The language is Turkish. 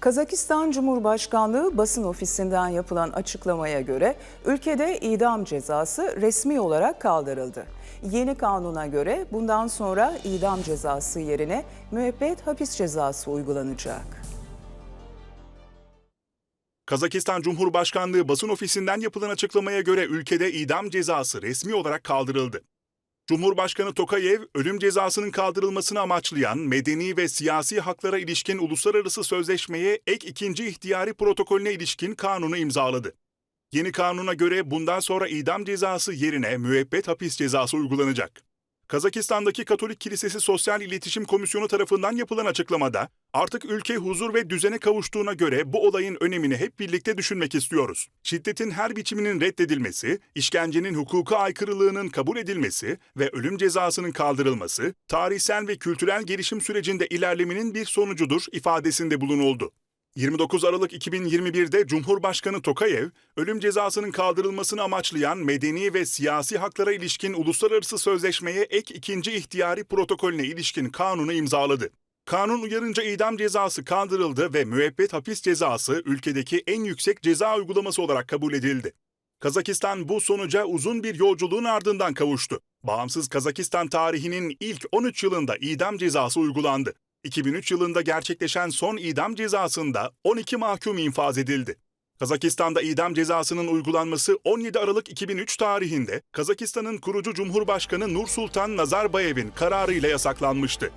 Kazakistan Cumhurbaşkanlığı basın ofisinden yapılan açıklamaya göre ülkede idam cezası resmi olarak kaldırıldı. Yeni kanuna göre bundan sonra idam cezası yerine müebbet hapis cezası uygulanacak. Kazakistan Cumhurbaşkanlığı basın ofisinden yapılan açıklamaya göre ülkede idam cezası resmi olarak kaldırıldı. Cumhurbaşkanı Tokayev, ölüm cezasının kaldırılmasını amaçlayan medeni ve siyasi haklara ilişkin uluslararası sözleşmeye ek ikinci ihtiyari protokolüne ilişkin kanunu imzaladı. Yeni kanuna göre bundan sonra idam cezası yerine müebbet hapis cezası uygulanacak. Kazakistan'daki Katolik Kilisesi Sosyal İletişim Komisyonu tarafından yapılan açıklamada artık ülke huzur ve düzene kavuştuğuna göre bu olayın önemini hep birlikte düşünmek istiyoruz. Şiddetin her biçiminin reddedilmesi, işkencenin hukuka aykırılığının kabul edilmesi ve ölüm cezasının kaldırılması, tarihsel ve kültürel gelişim sürecinde ilerlemenin bir sonucudur ifadesinde bulunuldu. 29 Aralık 2021'de Cumhurbaşkanı Tokayev, ölüm cezasının kaldırılmasını amaçlayan medeni ve siyasi haklara ilişkin uluslararası sözleşmeye ek ikinci ihtiyari protokolüne ilişkin kanunu imzaladı. Kanun uyarınca idam cezası kaldırıldı ve müebbet hapis cezası ülkedeki en yüksek ceza uygulaması olarak kabul edildi. Kazakistan bu sonuca uzun bir yolculuğun ardından kavuştu. Bağımsız Kazakistan tarihinin ilk 13 yılında idam cezası uygulandı. 2003 yılında gerçekleşen son idam cezasında 12 mahkum infaz edildi. Kazakistan'da idam cezasının uygulanması 17 Aralık 2003 tarihinde Kazakistan'ın kurucu Cumhurbaşkanı Nursultan Nazarbayev'in kararıyla yasaklanmıştı.